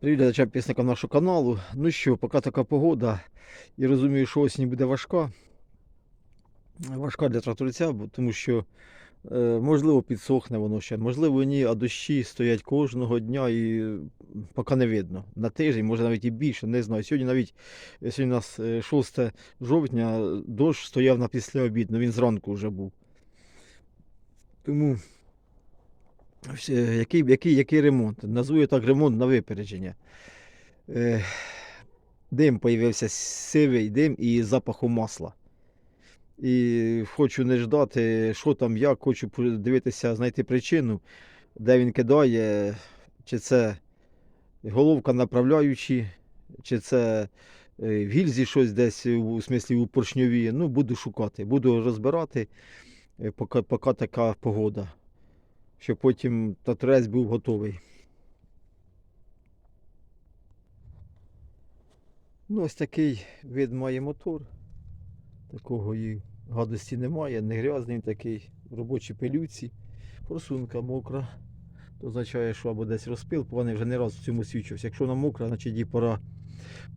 Привіт глядачам підписникам нашого каналу. Ну що, поки така погода, і розумію, що осінь буде важка. Важка для тракторця, тому що е, можливо підсохне воно ще, можливо ні, а дощі стоять кожного дня і е, поки не видно. На тиждень, може навіть і більше, не знаю. Сьогодні навіть е, сьогодні у нас е, 6 жовтня, дощ стояв на після обід, він зранку вже був. Тому е, Який, який, який ремонт? Назву я так ремонт на випередження. Е, дим появився сивий дим і запаху масла. І хочу не ждати, що там, як, хочу подивитися, знайти причину, де він кидає, чи це головка направляючі, чи це е, в гільзі щось десь у смислі у поршньові. Ну, буду шукати, буду розбирати, е, поки, поки така погода щоб потім татрець був готовий. Ну, ось такий вид має мотор. Такого і гадості немає, не грязний такий, в робочій пилюці. Форсунка мокра. То означає, що або десь розпил, вони вже не раз в цьому свідчився. Якщо вона мокра, значить її пора,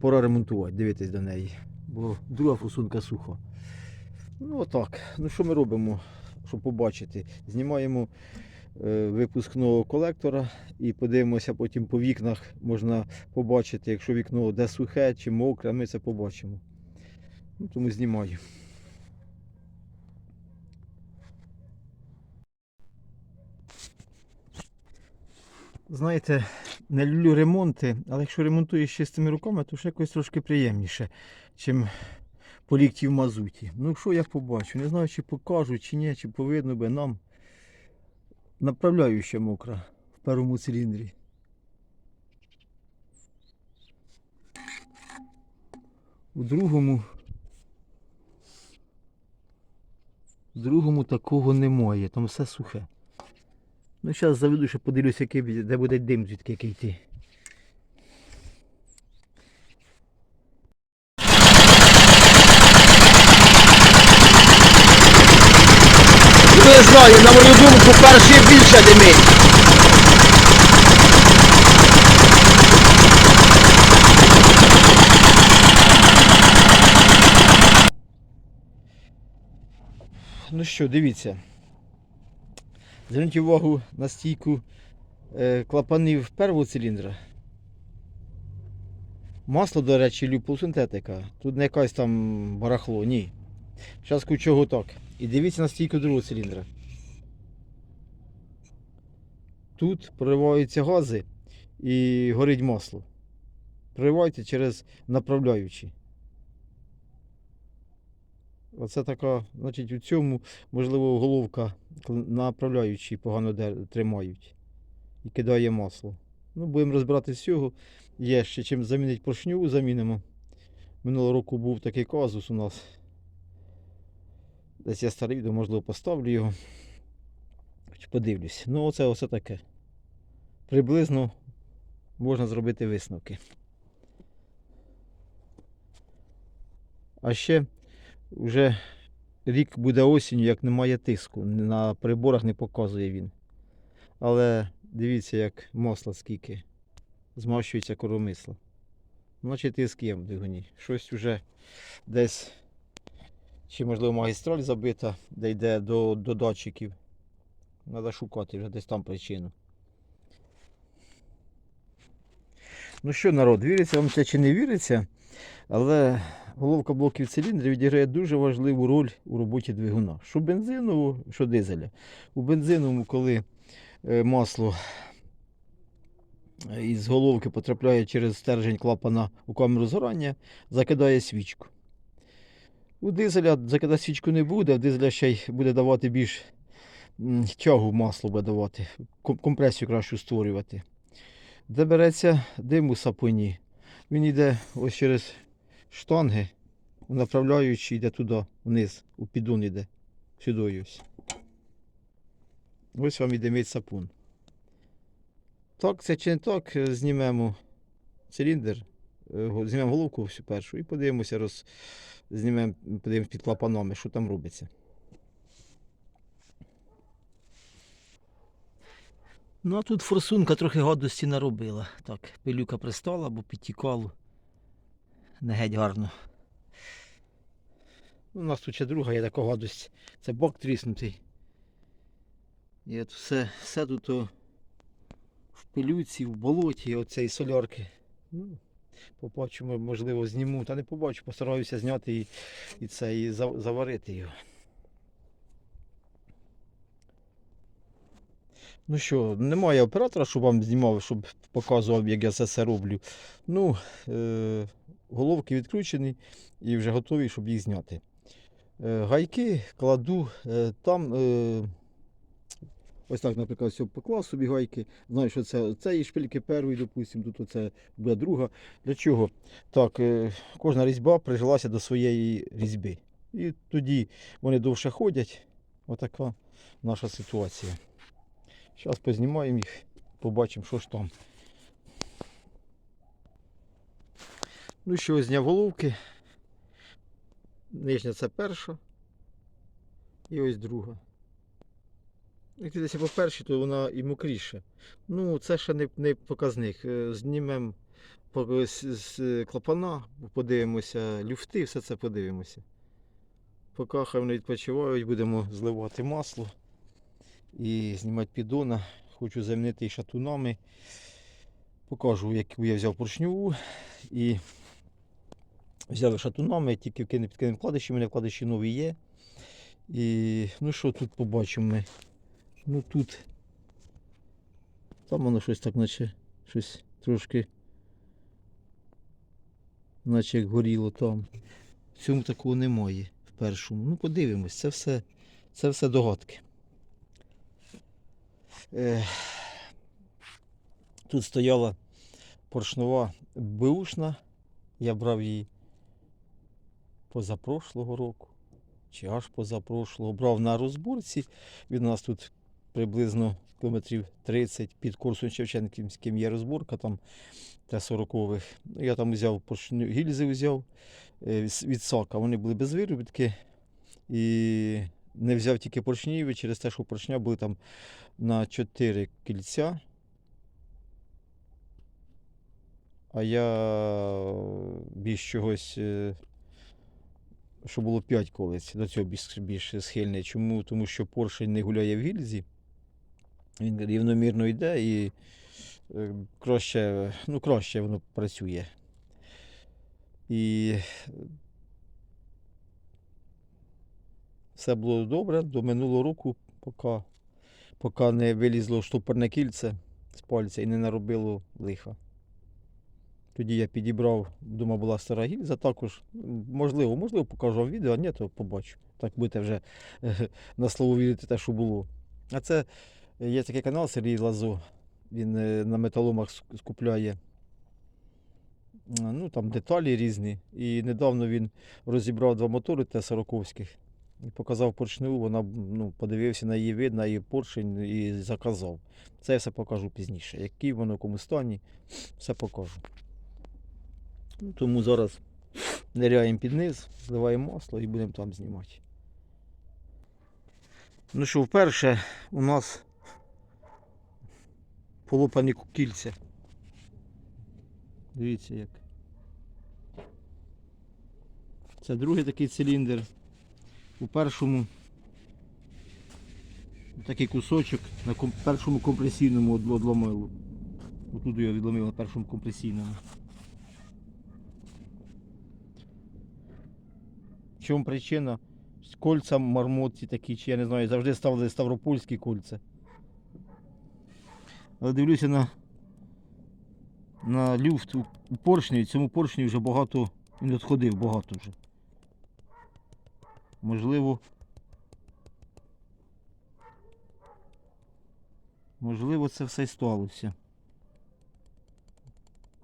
пора ремонтувати, дивитись до неї. Бо друга форсунка суха. Ну отак. Ну що ми робимо, щоб побачити? Знімаємо випускного колектора і подивимося потім по вікнах. Можна побачити, якщо вікно де сухе чи мокре, ми це побачимо. Ну, тому знімаю. Знаєте, не люблю ремонти, але якщо ремонтуєш чистими руками, то ще якось трошки приємніше, чим по лікті в мазуті. Ну що я побачу? Не знаю, чи покажу, чи ні, чи повинно би нам. Направляюча мокра в першому циліндрі. У другому. В другому такого немає, там все сухе. Ну, зараз заведу, що подивлюся, де буде дим звідки який йти. Не на мою думку, перший більше димить. Ну що, дивіться. Зверніть увагу на стійку е, клапанів першого циліндра. Масло, до речі, люпол-синтетика. Тут не якась там барахло, ні. Зараз чого так. І дивіться на стійку другого циліндра. Тут прориваються гази і горить масло. Проривається через направляючі. Оце така, значить, у цьому, можливо, головка направляючі погано тримають і кидає масло. Ну, будемо розбирати з цього. Є ще чим замінити поршню, замінимо. Минулого року був такий казус у нас. Десь я старий, можливо поставлю його. Подивлюсь. Ну, оце оце таке. Приблизно можна зробити висновки. А ще вже рік буде осінню, як немає тиску. На приборах не показує він. Але дивіться, як масла скільки змащується коромисло. Значить тиск є в двигуні. Щось вже десь, чи можливо магістраль забита, де йде до, до датчиків. Треба шукати вже десь там причину. Ну що, народ, віриться вам це чи не віриться, але головка блоків циліндрів відіграє дуже важливу роль у роботі двигуна. Що бензинового, що дизеля. У бензиновому, коли е, масло е, із головки потрапляє через стержень клапана у камеру згорання, закидає свічку. У дизеля закидати свічку не буде, а дизеля ще й буде давати більш тягу масло буде давати, компресію кращу створювати. Де береться дим у сапоні, він йде ось через штанги, направляючи йде туди, вниз, у піддон йде, сюди ось. Ось вам і димить сапун. Так, це чи не так, е, знімемо циліндр, е, знімемо головку всю першу і подивимося, роз... знімемо, подивимося під клапанами, що там робиться. Ну а тут форсунка трохи гадості наробила. Так, пилюка пристала, бо підтікало. Не геть гарно. У нас тут ще друга є така гадость. Це бок тріснутий. І от все, все тут о, в пилюці, в болоті оцеї солярки. Ну, побачимо, можливо, зніму. Та не побачу, постараюся зняти і, і це, і заварити його. Ну що, немає оператора, щоб вам знімав, щоб показував, як я це все роблю. Ну, е- головки відкручені і вже готові, щоб їх зняти. Е, гайки кладу е, там. Е, ось так, наприклад, все поклав собі гайки. Знаю, що це, це і шпильки першої, допустимо, тут оце буде друга. Для чого? Так, е, кожна різьба прижилася до своєї різьби. І тоді вони довше ходять. Отака наша ситуація. Зараз познімаємо їх, побачимо, що ж там. Ну що, зняв головки. Нижня це перша. І ось друга. Як дивитися по першій, то вона і мокріша. Ну, це ще не, не показник. Е, Знімемо з, клапана, подивимося люфти, все це подивимося. Поки хай вони відпочивають, будемо зливати масло і знімати піддона. Хочу замінити і шатунами. Покажу, яку я взяв поршню і взяли шатунами, тільки вкинемо підкинемо вкладиші, у мене вкладиші нові є. І ну що тут побачимо ми? Ну тут там воно щось так, наче щось трошки. Наче як горіло там. В цьому такого немає в першому. Ну подивимось, це все, це все догадки. Тут стояла поршнова беушна. Я брав її позапрошлого року. Чи аж позапрошлого. Брав на розборці. Від нас тут приблизно кілометрів 30 під Корсунь Шевченківським є розборка там Т-40-х. Я там взяв поршню, гільзи взяв е, від- сока. Вони були без виробітки. І не взяв тільки поршнів, і через те, що поршня були там на 4 кільця. А я більш чогось, е, що було 5 колець, до цього більш, більш схильний. Чому? Тому що поршень не гуляє в гільзі. Він рівномірно йде і е, краще, ну, краще воно працює. І все було добре до минулого року, поки, поки не вилізло штопорне кільце з пальця і не наробило лиха. Тоді я підібрав, думав, була стара гільза також. Можливо, можливо, покажу вам відео, а ні, то побачу. Так будете вже на слово вірити те, що було. А це е, є такий канал Сергій Лазо. Він е, на металомах скупляє ну, там, деталі різні. І недавно він розібрав два мотори Т-40-ських і показав поршневу, вона ну, подивився на її вид, на її поршень і заказав. Це я все покажу пізніше. Який воно в якому стані, все покажу. Ну, Тому зараз ниряємо під низ, зливаємо масло і будемо там знімати. Ну що, вперше у нас полопані ку- кільця. Дивіться як. Це другий такий циліндр. У першому такий кусочок на першому компресійному одломило. Отут його відломив на першому компресійному. В чому причина? Кольця мармотці такі, чи я не знаю, завжди ставили ставропольські кольця. Але дивлюся на, на люфт у поршні, цьому поршні вже багато, він відходив багато вже. Можливо. Можливо, це все й сталося.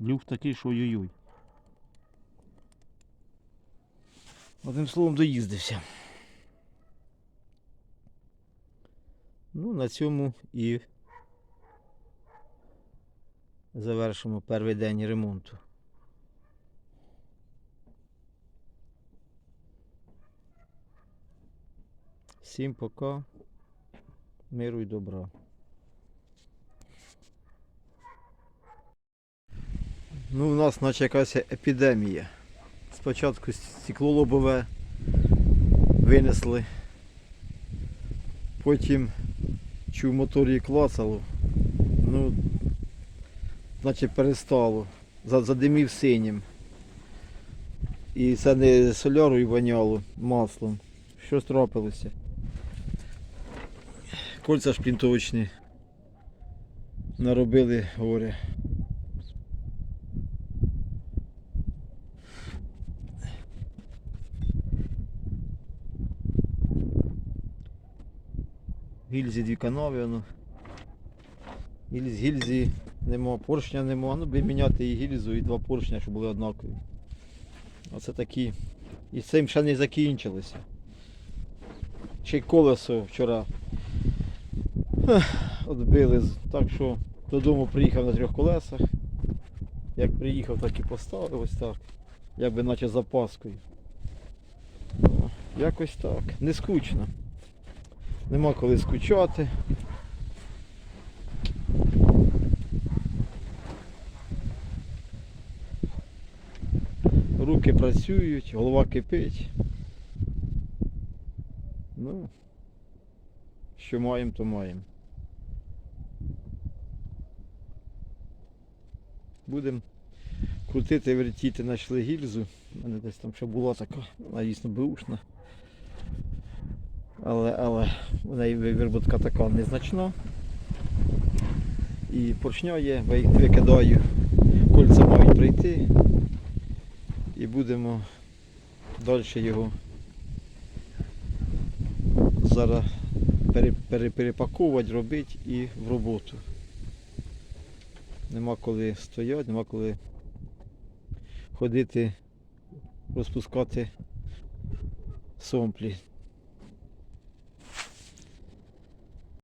Люфт такий, що ой-ой-ой. Одним словом, доїздився. Ну, на цьому і завершимо перший день ремонту. Всім пока, миру і добра. Ну, У нас наче якась епідемія. Спочатку стекло лобове винесли, потім чув моторі клацало, ну, наче перестало, задимів синім. І це не солярою воняло маслом. Щось трапилося? Кольця шплінтовочні. Наробили горе. Гільзі дві канави, ну. Гільз, гільзі нема, поршня нема. Ну, би міняти і гільзу, і два поршня, щоб були однакові. Оце такі. І цим ще не закінчилося. Ще й колесо вчора з- Так що додому приїхав на трьох колесах. Як приїхав, так і поставив ось так. Якби наче запаскою. Ну, Якось так. Не скучно. Нема коли скучати. Руки працюють, голова кипить. Ну, що маємо, то маємо. Будемо крутити, вертіти, знайшли гільзу. У мене десь там ще була така, вона дійсно беушна. Але, але в неї ви- вироботка така незначна. І поршня є, я їх викидаю. Кольця мають прийти. І будемо далі його зараз пере, пере, перепаковувати, робити і в роботу. Нема коли стояти, нема коли ходити, розпускати сомплі.